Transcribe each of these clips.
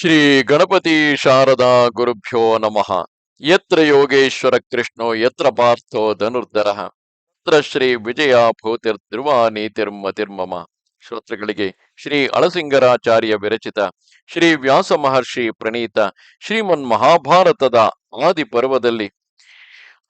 ಶ್ರೀ ಗಣಪತಿ ಶಾರದಾ ಗುರುಭ್ಯೋ ನಮಃ. ಯತ್ರ ಯೋಗೇಶ್ವರ ಕೃಷ್ಣೋ, ಯತ್ರ ಪಾರ್ಥೋ ಧನುರ್ಧರ. ಯತ್ರ ಶ್ರೀ ವಿಜಯ ಭೂತಿರ್ ಧ್ರುವ ನೀತಿರ್ಮತಿರ್ಮಮ ಶ್ರೋತೃಗಳಿಗೆ ಶ್ರೀ ಅಳಸಿಂಗರಾಚಾರ್ಯ ವಿರಚಿತ ಶ್ರೀ ವ್ಯಾಸ ಮಹರ್ಷಿ ಪ್ರಣೀತ ಶ್ರೀಮನ್ ಮಹಾಭಾರತದ ಆದಿ ಪರ್ವದಲ್ಲಿ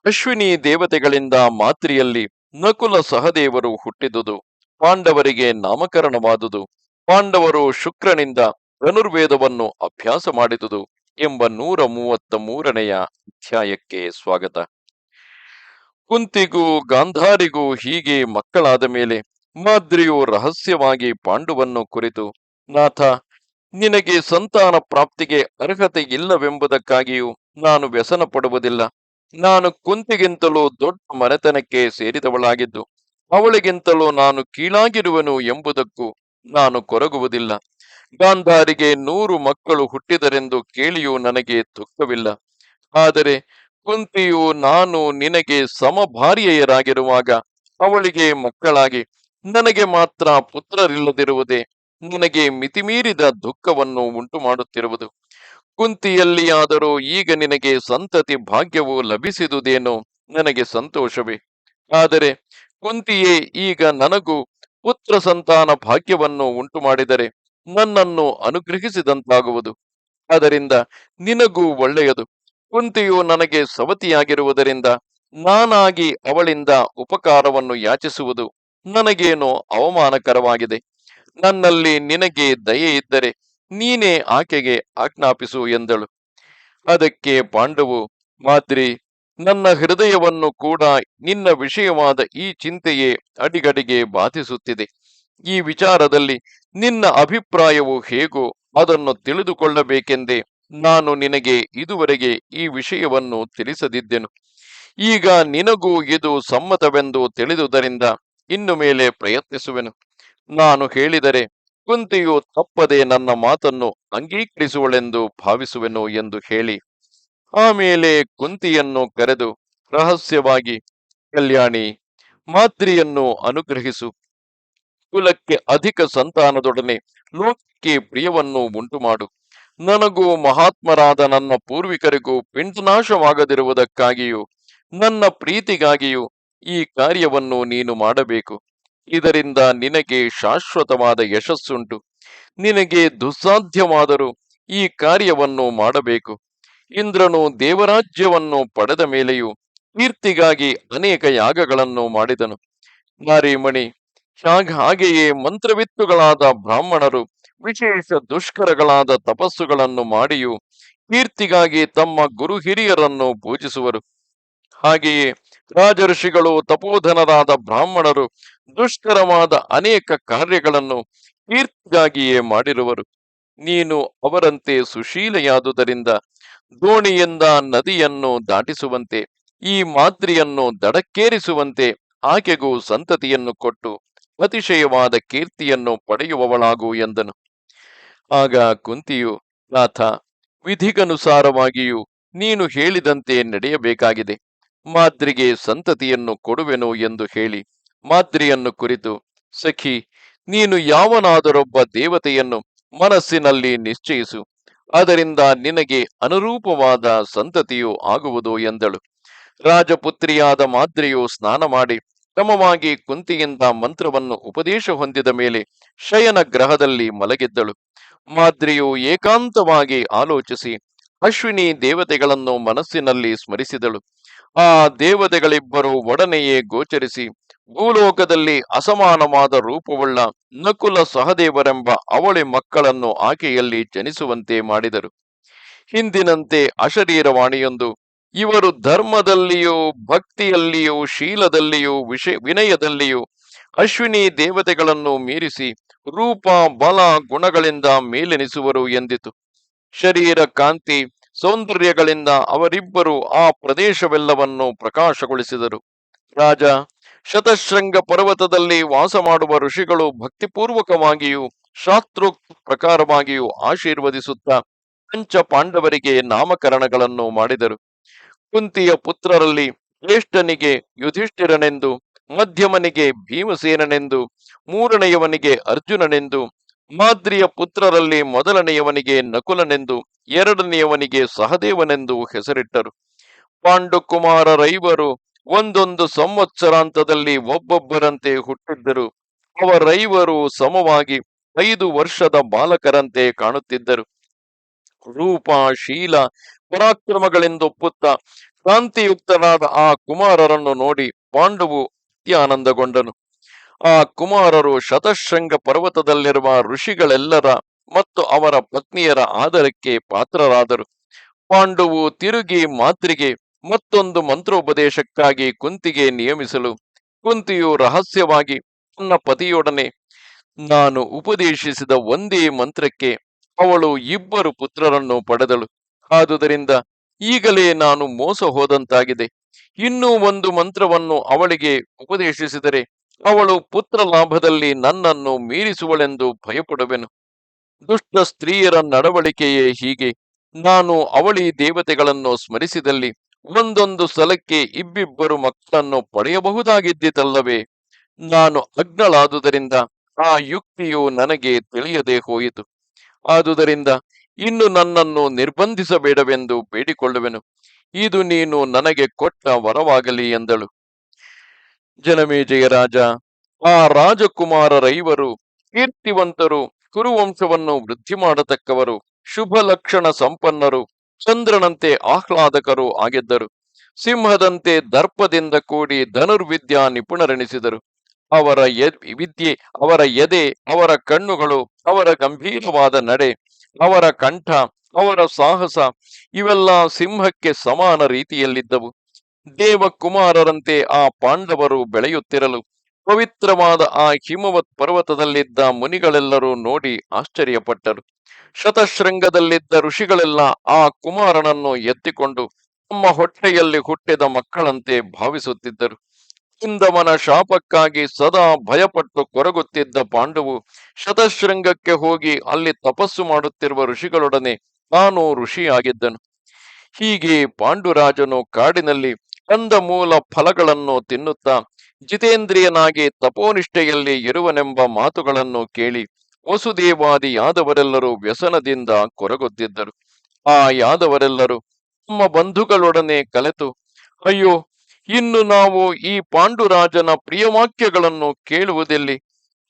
ಅಶ್ವಿನಿ ದೇವತೆಗಳಿಂದ ಮಾತ್ರಿಯಲ್ಲಿ ನಕುಲ ಸಹದೇವರು ಹುಟ್ಟಿದುದು. ಪಾಂಡವರಿಗೆ ನಾಮಕರಣವಾದುದು. ಪಾಂಡವರು ಶುಕ್ರನಿಂದ ಧನುರ್ವೇದವನ್ನು ಅಭ್ಯಾಸ ಮಾಡಿದುದು ಎಂಬ ನೂರ ಮೂವತ್ತ ಮೂರನೆಯ ಅಧ್ಯಾಯಕ್ಕೆ ಸ್ವಾಗತ. ಕುಂತಿಗೂ ಗಾಂಧಾರಿಗೂ ಹೀಗೆ ಮಕ್ಕಳಾದ ಮೇಲೆ ಮಾದ್ರಿಯು ರಹಸ್ಯವಾಗಿ ಪಾಂಡುವನ್ನು ಕುರಿತು, ನಾಥ, ನಿನಗೆ ಸಂತಾನ ಪ್ರಾಪ್ತಿಗೆ ಅರ್ಹತೆ ಇಲ್ಲವೆಂಬುದಕ್ಕಾಗಿಯೂ ನಾನು ವ್ಯಸನ ಪಡುವುದಿಲ್ಲ ನಾನು ಕುಂತಿಗಿಂತಲೂ ದೊಡ್ಡ ಮನೆತನಕ್ಕೆ ಸೇರಿದವಳಾಗಿದ್ದು, ಅವಳಿಗಿಂತಲೂ ನಾನು ಕೀಳಾಗಿರುವನು ಎಂಬುದಕ್ಕೂ ನಾನು ಕೊರಗುವುದಿಲ್ಲ. ಗಾಂಧಾರಿಗೆ ನೂರು ಮಕ್ಕಳು ಹುಟ್ಟಿದರೆಂದು ಕೇಳಿಯೂ ನನಗೆ ದುಃಖವಿಲ್ಲ. ಆದರೆ ಕುಂತಿಯು ನಾನು ನಿನಗೆ ಸಮಭಾರ್ಯೆಯರಾಗಿರುವಾಗ ಅವಳಿಗೆ ಮಕ್ಕಳಾಗಿ, ನನಗೆ ಮಾತ್ರ ಪುತ್ರರಿಲ್ಲದಿರುವುದೇ ನನಗೆ ಮಿತಿಮೀರಿದ ದುಃಖವನ್ನು ಉಂಟು ಮಾಡುತ್ತಿರುವುದು ಕುಂತಿಯಲ್ಲಿಯಾದರೂ ಈಗ ನಿನಗೆ ಸಂತತಿ ಭಾಗ್ಯವು ಲಭಿಸಿದುದೇನೋ ನನಗೆ ಸಂತೋಷವೇ. ಆದರೆ ಕುಂತಿಯೇ ಈಗ ನನಗೂ ಪುತ್ರ ಸಂತಾನ ಭಾಗ್ಯವನ್ನು ಉಂಟು ಮಾಡಿದರೆ ನನ್ನನ್ನು ಅನುಗ್ರಹಿಸಿದಂತಾಗುವುದು. ಅದರಿಂದ ನಿನಗೂ ಒಳ್ಳೆಯದು. ಕುಂತಿಯು ನನಗೆ ಸವತಿಯಾಗಿರುವುದರಿಂದ ನಾನಾಗಿ ಅವಳಿಂದ ಉಪಕಾರವನ್ನು ಯಾಚಿಸುವುದು ನನಗೇನೋ ಅವಮಾನಕರವಾಗಿದೆ. ನನ್ನಲ್ಲಿ ನಿನಗೆ ದಯೆ ಇದ್ದರೆ ನೀನೇ ಆಕೆಗೆ ಆಜ್ಞಾಪಿಸು ಎಂದಳು. ಅದಕ್ಕೆ ಪಾಂಡವು, ಮಾದ್ರಿ, ನನ್ನ ಹೃದಯವನ್ನು ಕೂಡ ನಿನ್ನ ವಿಷಯವಾದ ಈ ಚಿಂತೆಯೇ ಅಡಿಗಡಿಗೆ ಬಾಧಿಸುತ್ತಿದೆ. ಈ ವಿಚಾರದಲ್ಲಿ ನಿನ್ನ ಅಭಿಪ್ರಾಯವು ಹೇಗೋ ಅದನ್ನು ತಿಳಿದುಕೊಳ್ಳಬೇಕೆಂದೇ ನಾನು ನಿನಗೆ ಇದುವರೆಗೆ ಈ ವಿಷಯವನ್ನು ತಿಳಿಸದಿದ್ದೆನು. ಈಗ ನಿನಗೂ ಇದು ಸಮ್ಮತವೆಂದು ತಿಳಿದುದರಿಂದ ಇನ್ನು ಮೇಲೆ ಪ್ರಯತ್ನಿಸುವೆನು. ನಾನು ಹೇಳಿದರೆ ಕುಂತಿಯು ತಪ್ಪದೆ ನನ್ನ ಮಾತನ್ನು ಅಂಗೀಕರಿಸುವಳೆಂದು ಭಾವಿಸುವೆನು ಎಂದು ಹೇಳಿ ಆಮೇಲೆ ಕುಂತಿಯನ್ನು ಕರೆದು ರಹಸ್ಯವಾಗಿ, ಕಲ್ಯಾಣಿ, ಮಾತ್ರಿಯನ್ನು ಅನುಗ್ರಹಿಸು. ಕುಲಕ್ಕೆ ಅಧಿಕ ಸಂತಾನದೊಡನೆ ಲೋಕಕ್ಕೆ ಪ್ರಿಯವನ್ನು ಉಂಟು ಮಾಡು ನನಗೂ ಮಹಾತ್ಮರಾದ ನನ್ನ ಪೂರ್ವಿಕರಿಗೂ ಪಿಂಡನಾಶವಾಗದಿರುವುದಕ್ಕಾಗಿಯೂ ನನ್ನ ಪ್ರೀತಿಗಾಗಿಯೂ ಈ ಕಾರ್ಯವನ್ನು ನೀನು ಮಾಡಬೇಕು. ಇದರಿಂದ ನಿನಗೆ ಶಾಶ್ವತವಾದ ಯಶಸ್ಸುಂಟು. ನಿನಗೆ ದುಸ್ಸಾಧ್ಯವಾದರೂ ಈ ಕಾರ್ಯವನ್ನು ಮಾಡಬೇಕು. ಇಂದ್ರನು ದೇವರಾಜ್ಯವನ್ನು ಪಡೆದ ಮೇಲೆಯೂ ಕೀರ್ತಿಗಾಗಿ ಅನೇಕ ಯಾಗಗಳನ್ನು ಮಾಡಿದನು. ನಾರಿಮಣಿ ಹಾಗ, ಹಾಗೆಯೇ ಮಂತ್ರವಿತ್ತುಗಳಾದ ಬ್ರಾಹ್ಮಣರು, ವಿಶೇಷ ದುಷ್ಕರಗಳಾದ ತಪಸ್ಸುಗಳನ್ನು ಮಾಡಿಯೂ, ಕೀರ್ತಿಗಾಗಿ ತಮ್ಮ ಗುರು ಹಿರಿಯರನ್ನು ಪೂಜಿಸುವರು. ಹಾಗೆಯೇ ರಾಜಋಷಿಗಳು, ತಪೋಧನರಾದ ಬ್ರಾಹ್ಮಣರು, ದುಷ್ಕರವಾದ ಅನೇಕ ಕಾರ್ಯಗಳನ್ನು ಕೀರ್ತಿಗಾಗಿಯೇ ಮಾಡಿರುವರು. ನೀನು ಅವರಂತೆ ಸುಶೀಲೆಯಾದುದರಿಂದ ದೋಣಿಯಿಂದ ನದಿಯನ್ನು ದಾಟಿಸುವಂತೆ, ಈ ಮಾದರಿಯನ್ನು ದಡಕ್ಕೇರಿಸುವಂತೆ ಆಕೆಗೂ ಸಂತತಿಯನ್ನು ಕೊಟ್ಟು ಅತಿಶಯವಾದ ಕೀರ್ತಿಯನ್ನು ಪಡೆಯುವವಳಾಗು ಎಂದನು. ಆಗ ಕುಂತಿಯು, ನಾಥ, ವಿಧಿಗನುಸಾರವಾಗಿಯೂ ನೀನು ಹೇಳಿದಂತೆ ನಡೆಯಬೇಕಾಗಿದೆ. ಮಾದ್ರಿಗೆ ಸಂತತಿಯನ್ನು ಕೊಡುವೆನು ಎಂದು ಹೇಳಿ, ಮಾದ್ರಿಯನ್ನು ಕುರಿತು, ಸಖಿ, ನೀನು ಯಾವನಾದರೊಬ್ಬ ದೇವತೆಯನ್ನು ಮನಸ್ಸಿನಲ್ಲಿ ನಿಶ್ಚಯಿಸು. ಅದರಿಂದ ನಿನಗೆ ಅನುರೂಪವಾದ ಸಂತತಿಯು ಆಗುವುದು ಎಂದಳು. ರಾಜಪುತ್ರಿಯಾದ ಮಾದ್ರಿಯು ಸ್ನಾನ ಮಾಡಿ ಕ್ರಮವಾಗಿ ಕುಂತಿಯಿಂದ ಮಂತ್ರವನ್ನು ಉಪದೇಶ ಹೊಂದಿದ ಮೇಲೆ ಶಯನ ಗ್ರಹದಲ್ಲಿ ಮಲಗಿದ್ದಳು. ಮಾದ್ರಿಯು ಏಕಾಂತವಾಗಿ ಆಲೋಚಿಸಿ ಅಶ್ವಿನಿ ದೇವತೆಗಳನ್ನು ಮನಸ್ಸಿನಲ್ಲಿ ಸ್ಮರಿಸಿದಳು. ಆ ದೇವತೆಗಳಿಬ್ಬರು ಒಡನೆಯೇ ಗೋಚರಿಸಿ ಭೂಲೋಕದಲ್ಲಿ ಅಸಮಾನವಾದ ರೂಪವುಳ್ಳ ನಕುಲ ಸಹದೇವರೆಂಬ ಅವಳಿ ಮಕ್ಕಳನ್ನು ಆಕೆಯಲ್ಲಿ ಜನಿಸುವಂತೆ ಮಾಡಿದರು. ಹಿಂದಿನಂತೆ ಅಶರೀರವಾಣಿಯೊಂದು ಇವರು ಧರ್ಮದಲ್ಲಿಯೂ, ಭಕ್ತಿಯಲ್ಲಿಯೂ, ಶೀಲದಲ್ಲಿಯೂ ವಿಷಯ ವಿನಯದಲ್ಲಿಯೂ ಅಶ್ವಿನಿ ದೇವತೆಗಳನ್ನು ಮೀರಿಸಿ ರೂಪ, ಬಲ, ಗುಣಗಳಿಂದ ಮೇಲೆನಿಸುವರು ಎಂದಿತು. ಶರೀರ ಕಾಂತಿ, ಸೌಂದರ್ಯಗಳಿಂದ ಅವರಿಬ್ಬರು ಆ ಪ್ರದೇಶವೆಲ್ಲವನ್ನು ಪ್ರಕಾಶಗೊಳಿಸಿದರು. ರಾಜ, ಶತಶೃಂಗ ಪರ್ವತದಲ್ಲಿ ವಾಸ ಮಾಡುವ ಋಷಿಗಳು ಭಕ್ತಿಪೂರ್ವಕವಾಗಿಯೂ ಶಾಸ್ತ್ರೋಕ್ತ ಪ್ರಕಾರವಾಗಿಯೂ ಆಶೀರ್ವದಿಸುತ್ತಾ ಪಂಚ ಪಾಂಡವರಿಗೆ ನಾಮಕರಣಗಳನ್ನು ಮಾಡಿದರು. ಕುಂತಿಯ ಪುತ್ರರಲ್ಲಿ ಶ್ರೇಷ್ಠನಿಗೆ ಯುಧಿಷ್ಠಿರನೆಂದು, ಮಧ್ಯಮನಿಗೆ ಭೀಮಸೇನನೆಂದು, ಮೂರನೆಯವನಿಗೆ ಅರ್ಜುನನೆಂದು, ಮಾದ್ರಿಯ ಪುತ್ರರಲ್ಲಿ ಮೊದಲನೆಯವನಿಗೆ ನಕುಲನೆಂದು, ಎರಡನೆಯವನಿಗೆ ಸಹದೇವನೆಂದು ಹೆಸರಿಟ್ಟರು. ಪಾಂಡುಕುಮಾರರೈವರು ಒಂದೊಂದು ಸಂವತ್ಸರಾಂತದಲ್ಲಿ ಒಬ್ಬೊಬ್ಬರಂತೆ ಹುಟ್ಟಿದ್ದರು. ಅವರೈವರು ಸಮವಾಗಿ ಐದು ವರ್ಷದ ಬಾಲಕರಂತೆ ಕಾಣುತ್ತಿದ್ದರು. ರೂಪ, ಶೀಲ ಪರಾಕ್ರಮಗಳೆಂದೊಪ್ಪುತ್ತ ಕಾಂತಿಯುಕ್ತನಾದ ಆ ಕುಮಾರರನ್ನು ನೋಡಿ ಪಾಂಡವು ಅತ್ಯಾನಂದಗೊಂಡನು ಆ ಕುಮಾರರು ಶತಶೃಂಗ ಪರ್ವತದಲ್ಲಿರುವ ಋಷಿಗಳೆಲ್ಲರ ಮತ್ತು ಅವರ ಪತ್ನಿಯರ ಆದರಕ್ಕೆ ಪಾತ್ರರಾದರು. ಪಾಂಡುವು ತಿರುಗಿ ಮಾತ್ರಿಗೆ ಮತ್ತೊಂದು ಮಂತ್ರೋಪದೇಶಕ್ಕಾಗಿ ಕುಂತಿಗೆ ನಿಯಮಿಸಲು ಕುಂತಿಯು ರಹಸ್ಯವಾಗಿ ತನ್ನ ಪತಿಯೊಡನೆ, ನಾನು ಉಪದೇಶಿಸಿದ ಒಂದೇ ಮಂತ್ರಕ್ಕೆ ಅವಳು ಇಬ್ಬರು ಪುತ್ರರನ್ನು ಪಡೆದಳು. ಆದುದರಿಂದ ಈಗಲೇ ನಾನು ಮೋಸ ಹೋದಂತಾಗಿದೆ. ಇನ್ನೂ ಒಂದು ಮಂತ್ರವನ್ನು ಅವಳಿಗೆ ಉಪದೇಶಿಸಿದರೆ, ಅವಳು ಪುತ್ರ ಲಾಭದಲ್ಲಿ ನನ್ನನ್ನು ಮೀರಿಸುವಳೆಂದು ಭಯಪಡುವೆನು. ದುಷ್ಟ ಸ್ತ್ರೀಯರ ನಡವಳಿಕೆಯೇ ಹೀಗೆ. ನಾನು ಅವಳಿ ದೇವತೆಗಳನ್ನು ಸ್ಮರಿಸಿದಲ್ಲಿ ಒಂದೊಂದು ಸಲಕ್ಕೆ ಇಬ್ಬಿಬ್ಬರು ಮಕ್ಕಳನ್ನು ಪಡೆಯಬಹುದಾಗಿದ್ದಿತಲ್ಲವೇ? ನಾನು ಅಗ್ನಳಾದುದರಿಂದ ಆ ಯುಕ್ತಿಯು ನನಗೆ ತಿಳಿಯದೆ ಹೋಯಿತು. ಆದುದರಿಂದ ಇನ್ನು ನನ್ನನ್ನು ನಿರ್ಬಂಧಿಸಬೇಡವೆಂದು ಬೇಡಿಕೊಳ್ಳುವೆನು. ಇದು ನೀನು ನನಗೆ ಕೊಟ್ಟ ವರವಾಗಲಿ ಎಂದಳು. ಜನಮೇಜಯ ರಾಜ. ಆ ರಾಜಕುಮಾರರೈವರು ಕೀರ್ತಿವಂತರು, ಕುರುವಂಶವನ್ನು ವೃದ್ಧಿ ಮಾಡತಕ್ಕವರು ಶುಭ ಲಕ್ಷಣ ಸಂಪನ್ನರು, ಚಂದ್ರನಂತೆ ಆಹ್ಲಾದಕರು ಆಗಿದ್ದರು. ಸಿಂಹದಂತೆ ದರ್ಪದಿಂದ ಕೂಡಿ ಧನುರ್ವಿದ್ಯಾ ನಿಪುಣರೆನಿಸಿದರು. ಅವರ ವಿದ್ಯೆ, ಅವರ ಎದೆ, ಅವರ ಕಣ್ಣುಗಳು, ಅವರ ಗಂಭೀರವಾದ ನಡೆ ಅವರ ಕಂಠ, ಅವರ ಸಾಹಸ ಇವೆಲ್ಲ ಸಿಂಹಕ್ಕೆ ಸಮಾನ ರೀತಿಯಲ್ಲಿದ್ದವು. ದೇವಕುಮಾರರಂತೆ ಆ ಪಾಂಡವರು ಬೆಳೆಯುತ್ತಿರಲು ಪವಿತ್ರವಾದ ಆ ಹಿಮವತ್ ಪರ್ವತದಲ್ಲಿದ್ದ ಮುನಿಗಳೆಲ್ಲರೂ ನೋಡಿ ಆಶ್ಚರ್ಯಪಟ್ಟರು. ಶತಶೃಂಗದಲ್ಲಿದ್ದ ಋಷಿಗಳೆಲ್ಲ ಆ ಕುಮಾರನನ್ನು ಎತ್ತಿಕೊಂಡು ತಮ್ಮ ಹೊಟ್ಟೆಯಲ್ಲಿ ಹುಟ್ಟಿದ ಮಕ್ಕಳಂತೆ ಭಾವಿಸುತ್ತಿದ್ದರು. ಇಂದವನ ಶಾಪಕ್ಕಾಗಿ ಸದಾ ಭಯಪಟ್ಟು ಕೊರಗುತ್ತಿದ್ದ ಪಾಂಡವು ಶತಶೃಂಗಕ್ಕೆ ಹೋಗಿ ಅಲ್ಲಿ ತಪಸ್ಸು ಮಾಡುತ್ತಿರುವ ಋಷಿಗಳೊಡನೆ ತಾನು ಋಷಿಯಾಗಿದ್ದನು. ಹೀಗೆ ಪಾಂಡುರಾಜನು ಕಾಡಿನಲ್ಲಿ ಕಂದಮೂಲ ಫಲಗಳನ್ನು ತಿನ್ನುತ್ತಾ ಜಿತೇಂದ್ರಿಯನಾಗಿ ತಪೋನಿಷ್ಠೆಯಲ್ಲಿ ಇರುವನೆಂಬ ಮಾತುಗಳನ್ನು ಕೇಳಿ ವಸುದೇವಾದಿ ಯಾದವರೆಲ್ಲರೂ ವ್ಯಸನದಿಂದ ಕೊರಗುತ್ತಿದ್ದರು. ಆ ಯಾದವರೆಲ್ಲರೂ ತಮ್ಮ ಬಂಧುಗಳೊಡನೆ ಕಲೆತು, ಅಯ್ಯೋ ಇನ್ನು ನಾವು ಈ ಪಾಂಡುರಾಜನ ಪ್ರಿಯವಾಕ್ಯಗಳನ್ನು ಕೇಳುವುದೆಲ್ಲಿ,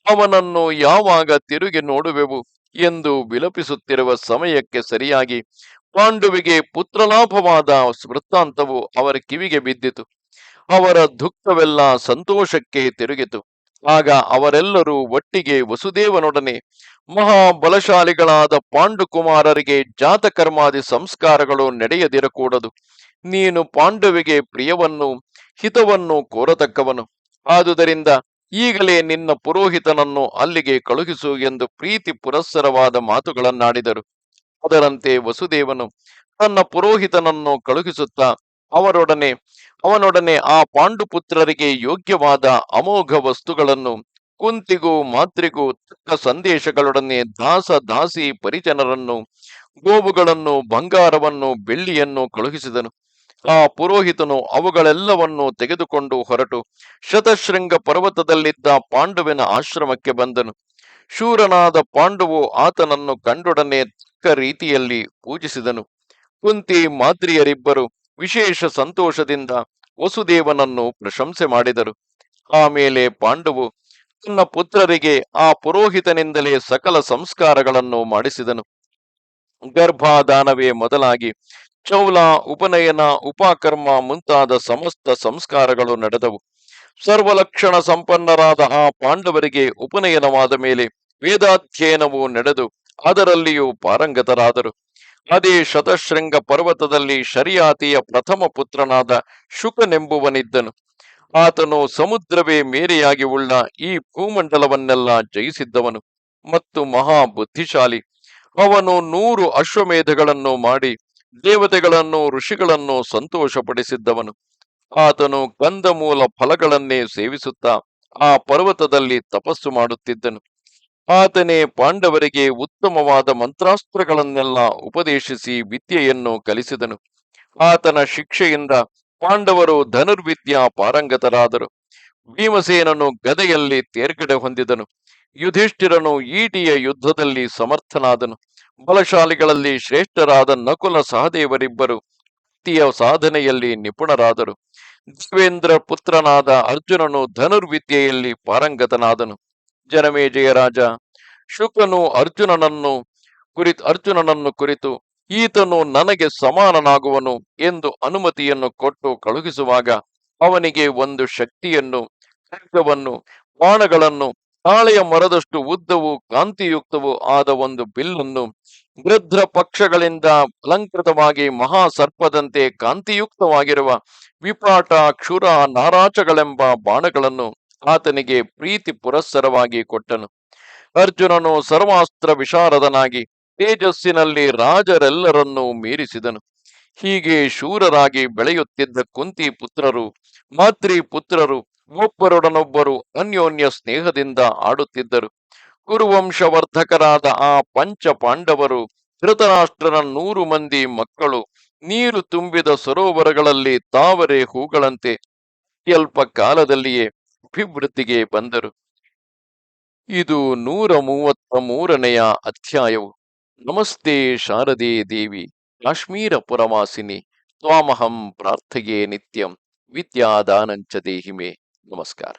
ಅವನನ್ನು ಯಾವಾಗ ತಿರುಗಿ ನೋಡುವೆವು ಎಂದು ವಿಲಪಿಸುತ್ತಿರುವ ಸಮಯಕ್ಕೆ ಸರಿಯಾಗಿ ಪಾಂಡುವಿಗೆ ಪುತ್ರಲಾಭವಾದ ವೃತ್ತಾಂತವು ಅವರ ಕಿವಿಗೆ ಬಿದ್ದಿತು. ಅವರ ದುಃಖವೆಲ್ಲ ಸಂತೋಷಕ್ಕೆ ತಿರುಗಿತು. ಆಗ ಅವರೆಲ್ಲರೂ ಒಟ್ಟಿಗೆ ವಸುದೇವನೊಡನೆ ಮಹಾಬಲಶಾಲಿಗಳಾದ ಪಾಂಡುಕುಮಾರರಿಗೆ ಜಾತಕರ್ಮಾದಿ ಸಂಸ್ಕಾರಗಳು ನಡೆಯದಿರಕೂಡದು. ನೀನು ಪಾಂಡುವಿಗೆ ಪ್ರಿಯವನ್ನು, ಹಿತವನ್ನು ಕೋರತಕ್ಕವನು. ಆದುದರಿಂದ ಈಗಲೇ ನಿನ್ನ ಪುರೋಹಿತನನ್ನು ಅಲ್ಲಿಗೆ ಕಳುಹಿಸು ಎಂದು ಪ್ರೀತಿ ಪುರಸ್ಸರವಾದ ಮಾತುಗಳನ್ನಾಡಿದರು. ಅದರಂತೆ ವಸುದೇವನು ತನ್ನ ಪುರೋಹಿತನನ್ನು ಕಳುಹಿಸುತ್ತಾ ಅವರೊಡನೆ, ಅವನೊಡನೆ ಆ ಪಾಂಡುಪುತ್ರರಿಗೆ ಯೋಗ್ಯವಾದ ಅಮೋಘ ವಸ್ತುಗಳನ್ನು, ಕುಂತಿಗೂ ಮಾತ್ರಿಗೂ ತಕ್ಕ ಸಂದೇಶಗಳೊಡನೆ ದಾಸ ದಾಸಿ ಪರಿಜನರನ್ನು, ಗೋವುಗಳನ್ನು, ಬಂಗಾರವನ್ನು, ಬೆಳ್ಳಿಯನ್ನು ಕಳುಹಿಸಿದನು. ಆ ಪುರೋಹಿತನು ಅವುಗಳೆಲ್ಲವನ್ನು ತೆಗೆದುಕೊಂಡು ಹೊರಟು ಶತಶೃಂಗ ಪರ್ವತದಲ್ಲಿದ್ದ ಪಾಂಡುವಿನ ಆಶ್ರಮಕ್ಕೆ ಬಂದನು. ಶೂರನಾದ ಪಾಂಡುವು ಆತನನ್ನು ಕಂಡೊಡನೆ ತಕ್ಕ ರೀತಿಯಲ್ಲಿ ಪೂಜಿಸಿದನು. ಕುಂತಿ ಮಾದ್ರಿಯರಿಬ್ಬರು ವಿಶೇಷ ಸಂತೋಷದಿಂದ ವಸುದೇವನನ್ನು ಪ್ರಶಂಸೆ ಮಾಡಿದರು. ಆಮೇಲೆ ಪಾಂಡುವು ತನ್ನ ಪುತ್ರರಿಗೆ ಆ ಪುರೋಹಿತನಿಂದಲೇ ಸಕಲ ಸಂಸ್ಕಾರಗಳನ್ನು ಮಾಡಿಸಿದನು. ಗರ್ಭಾದಾನವೇ ಮೊದಲಾಗಿ ಚೌಲ ಉಪನಯನ, ಉಪಕರ್ಮ ಮುಂತಾದ ಸಮಸ್ತ ಸಂಸ್ಕಾರಗಳು ನಡೆದವು. ಸರ್ವಲಕ್ಷಣ ಸಂಪನ್ನರಾದ ಆ ಪಾಂಡವರಿಗೆ ಉಪನಯನವಾದ ಮೇಲೆ ವೇದಾಧ್ಯಯನವು ನಡೆದು ಅದರಲ್ಲಿಯೂ ಪಾರಂಗತರಾದರು. ಅದೇ ಶತಶೃಂಗ ಪರ್ವತದಲ್ಲಿ ಶರಿಯಾತಿಯ ಪ್ರಥಮ ಪುತ್ರನಾದ ಶುಕನೆಂಬುವನಿದ್ದನು. ಆತನು ಸಮುದ್ರವೇ ಮೇರೆಯಾಗಿ ಉಳ್ಳ ಈ ಭೂಮಂಡಲವನ್ನೆಲ್ಲ ಜಯಿಸಿದ್ದವನು ಮತ್ತು ಮಹಾ ಬುದ್ಧಿಶಾಲಿ ಅವನು ನೂರು ಅಶ್ವಮೇಧಗಳನ್ನು ಮಾಡಿ ದೇವತೆಗಳನ್ನು, ಋಷಿಗಳನ್ನು ಸಂತೋಷಪಡಿಸಿದ್ದವನು. ಆತನು ಕಂದಮೂಲ ಫಲಗಳನ್ನೇ ಸೇವಿಸುತ್ತಾ ಆ ಪರ್ವತದಲ್ಲಿ ತಪಸ್ಸು ಮಾಡುತ್ತಿದ್ದನು. ಆತನೇ ಪಾಂಡವರಿಗೆ ಉತ್ತಮವಾದ ಮಂತ್ರಾಸ್ತ್ರಗಳನ್ನೆಲ್ಲ ಉಪದೇಶಿಸಿ ವಿದ್ಯೆಯನ್ನು ಕಲಿಸಿದನು. ಆತನ ಶಿಕ್ಷೆಯಿಂದ ಪಾಂಡವರು ಧನುರ್ವಿದ್ಯಾ ಪಾರಂಗತರಾದರು. ಭೀಮಸೇನನು ಗದೆಯಲ್ಲಿ ತೇರ್ಗಡೆ ಹೊಂದಿದನು. ಯುಧಿಷ್ಠಿರನು ಈಟಿಯ ಯುದ್ಧದಲ್ಲಿ ಸಮರ್ಥನಾದನು. ಬಲಶಾಲಿಗಳಲ್ಲಿ ಶ್ರೇಷ್ಠರಾದ ನಕುಲ ಸಹದೇವರಿಬ್ಬರು ಭಕ್ತಿಯ ಸಾಧನೆಯಲ್ಲಿ ನಿಪುಣರಾದರು. ದೇವೇಂದ್ರ ಪುತ್ರನಾದ ಅರ್ಜುನನು ಧನುರ್ವಿದ್ಯೆಯಲ್ಲಿ ಪಾರಂಗತನಾದನು. ಜನಮೇಜಯ ರಾಜ ಶುಕನು ಅರ್ಜುನನನ್ನು ಕುರಿತು ಅರ್ಜುನನನ್ನು ಕುರಿತು ಈತನು ನನಗೆ ಸಮಾನನಾಗುವನು ಎಂದು ಅನುಮತಿಯನ್ನು ಕೊಟ್ಟು ಕಳುಹಿಸುವಾಗ ಅವನಿಗೆ ಒಂದು ಶಕ್ತಿಯನ್ನು ಖಡ್ಗವನ್ನು ಬಾಣಗಳನ್ನು ತಾಳೆಯ ಮರದಷ್ಟು ಉದ್ದವು, ಕಾಂತಿಯುಕ್ತವೂ ಆದ ಒಂದು ಬಿಲ್ಲನ್ನು ವೃದ್ಧ ಪಕ್ಷಗಳಿಂದ ಅಲಂಕೃತವಾಗಿ ಮಹಾ ಸರ್ಪದಂತೆ ಕಾಂತಿಯುಕ್ತವಾಗಿರುವ ವಿಪಾಟ ಕ್ಷುರ ನಾರಾಚಗಳೆಂಬ ಬಾಣಗಳನ್ನು ಆತನಿಗೆ ಪ್ರೀತಿ ಪುರಸ್ಸರವಾಗಿ ಕೊಟ್ಟನು. ಅರ್ಜುನನು ಸರ್ವಾಸ್ತ್ರ ವಿಶಾರದನಾಗಿ ತೇಜಸ್ಸಿನಲ್ಲಿ ರಾಜರೆಲ್ಲರನ್ನೂ ಮೀರಿಸಿದನು. ಹೀಗೆ ಶೂರರಾಗಿ ಬೆಳೆಯುತ್ತಿದ್ದ ಕುಂತಿ ಪುತ್ರರು, ಮಾತ್ರಿ ಪುತ್ರರು ಒಬ್ಬರೊಡನೊಬ್ಬರು ಅನ್ಯೋನ್ಯ ಸ್ನೇಹದಿಂದ ಆಡುತ್ತಿದ್ದರು. ಕುರುವಂಶವರ್ಧಕರಾದ ಆ ಪಂಚ ಪಾಂಡವರು ಧೃತರಾಷ್ಟ್ರನ ನೂರು ಮಂದಿ ಮಕ್ಕಳು ನೀರು ತುಂಬಿದ ಸರೋವರಗಳಲ್ಲಿ ತಾವರೆ ಹೂಗಳಂತೆ ಅತ್ಯಲ್ಪ ಕಾಲದಲ್ಲಿಯೇ ಅಭಿವೃದ್ಧಿಗೆ ಬಂದರು. ಇದು ನೂರ ಮೂವತ್ತ ಮೂರನೆಯ ಅಧ್ಯಾಯವು. ನಮಸ್ತೆ ಶಾರದೆ ದೇವಿ, ಕಾಶ್ಮೀರ ಪುರವಾಸಿನಿ, ತ್ವಾಮಹಂ ಪ್ರಾರ್ಥೆಯೇ ನಿತ್ಯಂ, ವಿದ್ಯಾದಾನಂಚ ದೇಹಿಮೆ. नमस्कार